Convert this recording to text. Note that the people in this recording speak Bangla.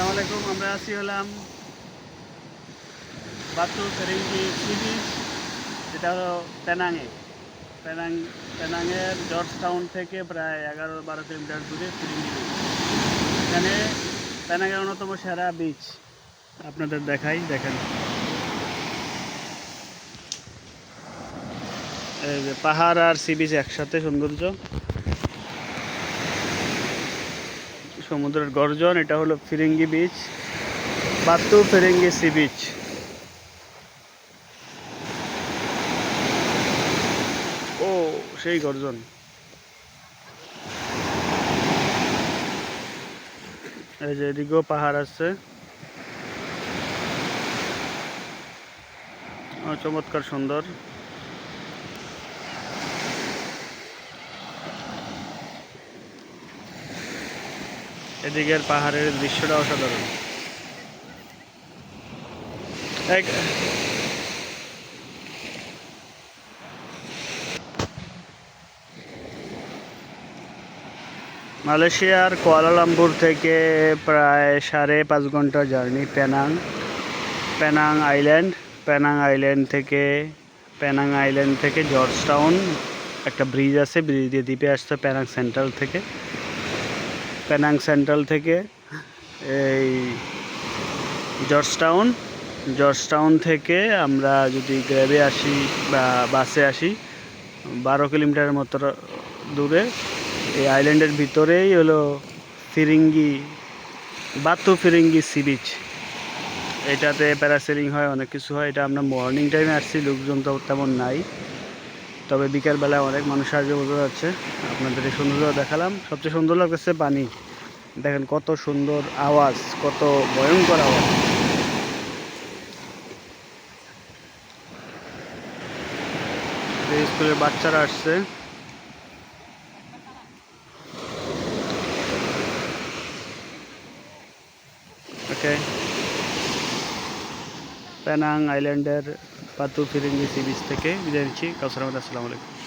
আসসালামু আলাইকুম, আমরা আছি হলাম বাতু ফেরিঙ্গি সি বিচ যেটা হলো পেনাঙে। পেনাং, পেনাঙের জর্জ টাউন থেকে প্রায় এগারো বারো কিলোমিটার দূরে ফিরিঙ্গি বিচ এখানে পেনাঙের অন্যতম সেরা বিচ আপনাদের দেখাই, দেখেন। পাহাড় আর সি বিচ একসাথে সৌন্দর্য। সমুদ্রের গর্জন, এটা হলো Ferringhi beach Batu Ferringhi sea beach ও, সেই গর্জন। এই যে এদিকেও পাহাড় আছে। চমৎকার সুন্দর। এদিকের পাহাড়ের দৃশ্যটা অসাধারণ মালয়েশিয়ার কুয়ালালামপুর থেকে প্রায় সাড়ে পাঁচ ঘণ্টা journey Penang Penang island. Penang island থেকে প্যানাং আইল্যান্ড থেকে জর্জ টাউন একটা ব্রিজ আছে, ব্রিজ দিয়ে দ্বীপে আসছে প্যানাং সেন্ট্রাল থেকে। পেনাং সেন্ট্রাল থেকে, এই জর্জ টাউন জর্জ টাউন থেকে আমরা যদি গ্র্যাবে আসি বা বাসে আসি, বারো কিলোমিটারের মতো দূরে, এই আইল্যান্ডের ভিতরেই হলো Ferringhi, Batu Ferringhi sea beach. এটাতে প্যারাসেলিং হয়, অনেক কিছু হয়। এটা আমরা মর্নিং টাইমে আসছি, লোকজন তো তেমন নাই। তবে বিকালবেলায় অনেক মানুষ আসবে বোঝা যাচ্ছে। আপনাদের এই সৌন্দর্য দেখালাম। সবচেয়ে সুন্দর লাগতেছে পানি। দেখেন কত সুন্দর আওয়াজ, কত ভয়ঙ্কর আওয়াজ। স্কুলের বাচ্চারা আসছে। ওকে প্যানাং আইল্যান্ডের পাতু ফিরিঙ্গি সি বিচ থেকে বিদায় নিচ্ছি। কাউসার আহমদ আসসালামু আলাইকুম।